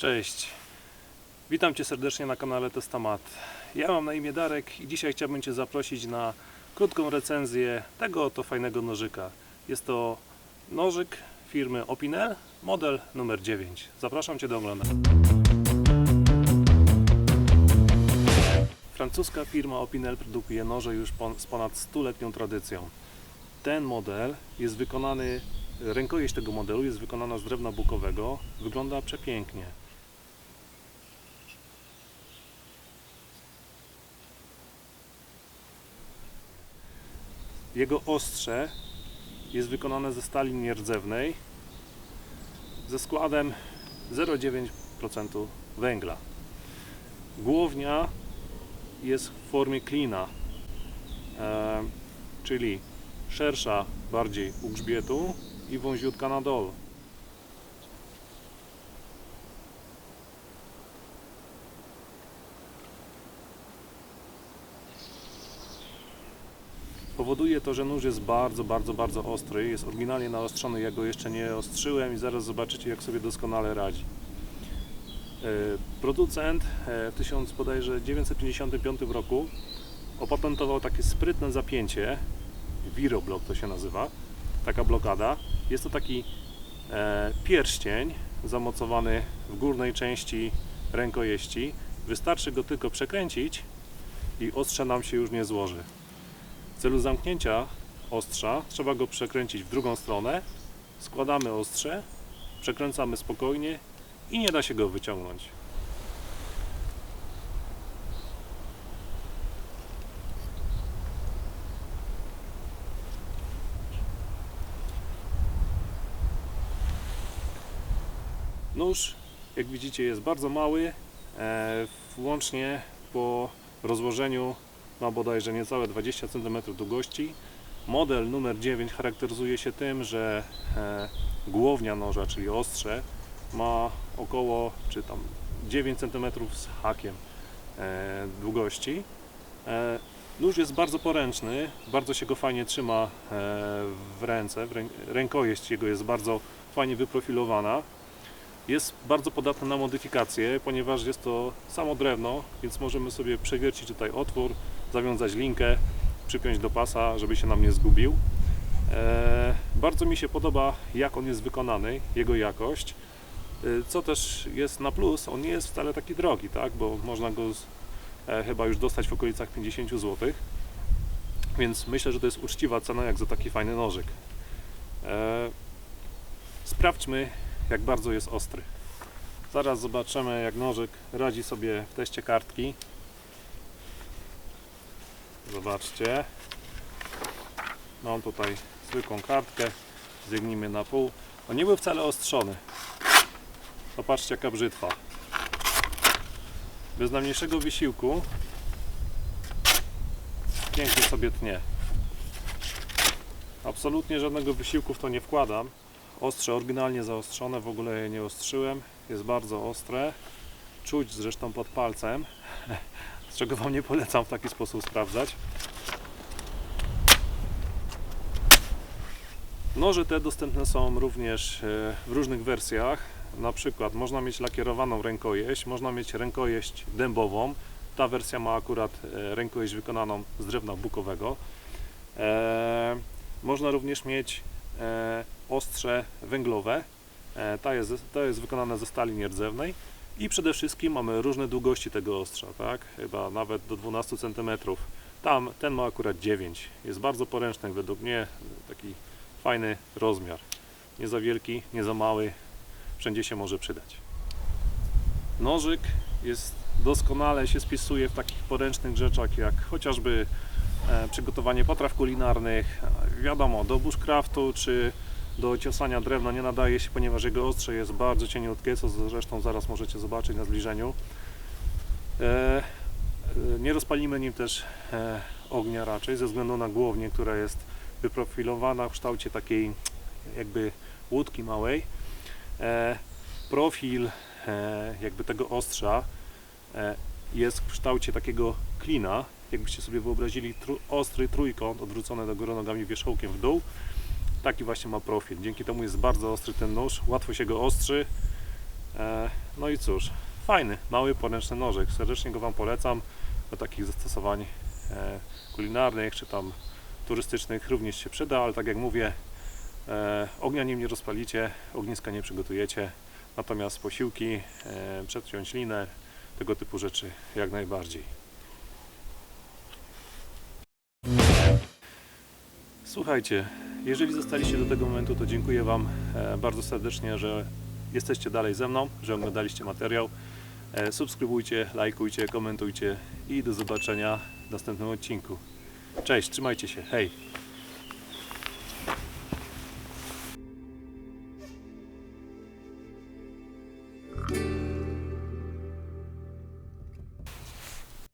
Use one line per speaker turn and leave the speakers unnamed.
Cześć. Witam Cię serdecznie na kanale Testamat. Ja mam na imię Darek i dzisiaj chciałbym Cię zaprosić na krótką recenzję tego oto fajnego nożyka. Jest to nożyk firmy Opinel, model numer 9. Zapraszam Cię do oglądania. Francuska firma Opinel produkuje noże już z ponad 100-letnią tradycją. Ten model jest wykonany, rękojeść tego modelu jest wykonana z drewna bukowego. Wygląda przepięknie. Jego ostrze jest wykonane ze stali nierdzewnej ze składem 0,9% węgla. Głownia jest w formie klina, e, czyli szersza bardziej u grzbietu i wąziutka na dole. Powoduje to, że nóż jest bardzo, bardzo, bardzo ostry. Jest oryginalnie naostrzony, ja go jeszcze nie ostrzyłem i zaraz zobaczycie, jak sobie doskonale radzi. E, Producent e, w 1955 roku opatentował takie sprytne zapięcie, Viroblock to się nazywa, taka blokada. Jest to taki e, pierścień zamocowany w górnej części rękojeści. Wystarczy go tylko przekręcić i ostrze nam się już nie złoży. W celu zamknięcia ostrza trzeba go przekręcić w drugą stronę, składamy ostrze, przekręcamy spokojnie i nie da się go wyciągnąć. Nóż, jak widzicie, jest bardzo mały. E, włącznie po rozłożeniu ma bodajże niecałe 20 cm długości. Model numer 9 charakteryzuje się tym, że e, głownia noża, czyli ostrze, ma około czy tam 9 cm z hakiem e, długości. E, nóż jest bardzo poręczny, bardzo się go fajnie trzyma w ręce, rękojeść jego jest bardzo fajnie wyprofilowana. Jest bardzo podatny na modyfikacje, ponieważ jest to samo drewno, więc możemy sobie przewiercić tutaj otwór, zawiązać linkę, przypiąć do pasa, żeby się nam nie zgubił. E, bardzo mi się podoba, jak on jest wykonany, jego jakość. E, co też jest na plus, on nie jest wcale taki drogi, tak? bo można go e, chyba już dostać w okolicach 50 zł. Więc myślę, że to jest uczciwa cena jak za taki fajny nożyk. Sprawdźmy, jak bardzo jest ostry. Zaraz zobaczymy, jak nożyk radzi sobie w teście kartki. Zobaczcie. Mam tutaj zwykłą kartkę. Zjegnijmy na pół. On nie był wcale ostrzony. Popatrzcie, jaka brzytwa. Bez najmniejszego wysiłku pięknie sobie tnie. Absolutnie żadnego wysiłku w to nie wkładam. Ostrze oryginalnie zaostrzone, w ogóle je nie ostrzyłem. Jest bardzo ostre. Czuć zresztą pod palcem, z czego Wam nie polecam w taki sposób sprawdzać. Noże te dostępne są również e, w różnych wersjach. Na przykład można mieć lakierowaną rękojeść, można mieć rękojeść dębową. Ta wersja ma akurat e, rękojeść wykonaną z drewna bukowego. E, można również mieć ostrze węglowe. Ta jest, to jest wykonane ze stali nierdzewnej. I przede wszystkim mamy różne długości tego ostrza, tak? Chyba nawet do 12 cm. Tam ten ma akurat 9. Jest bardzo poręczny według mnie, taki fajny rozmiar. Nie za wielki, nie za mały, wszędzie się może przydać. Nożyk jest doskonale się spisuje w takich poręcznych rzeczach jak chociażby e, przygotowanie potraw kulinarnych, wiadomo, do bushcraftu czy do ciosania drewna nie nadaje się, ponieważ jego ostrze jest bardzo cieniutkie, co zresztą zaraz możecie zobaczyć na zbliżeniu. E, e, nie rozpalimy nim też e, ognia raczej, ze względu na głownię, która jest wyprofilowana w kształcie takiej jakby łódki małej. Profil jakby tego ostrza jest w kształcie takiego klina, jakbyście sobie wyobrazili ostry trójkąt odwrócony do góry nogami wierzchołkiem w dół. Taki właśnie ma profil. Dzięki temu jest bardzo ostry ten nóż, łatwo się go ostrzy. E, No i cóż, fajny, mały, poręczny nożek. Serdecznie go Wam polecam do takich zastosowań e, kulinarnych czy tam turystycznych również się przyda, ale tak jak mówię, e, ognia nim nie rozpalicie, ogniska nie przygotujecie, natomiast posiłki, przedciąć linę, tego typu rzeczy jak najbardziej. Słuchajcie, jeżeli zostaliście do tego momentu, to dziękuję Wam e, bardzo serdecznie, że jesteście dalej ze mną, że oglądaliście materiał. E, Subskrybujcie, lajkujcie, komentujcie i do zobaczenia w następnym odcinku. Cześć, trzymajcie się, hej!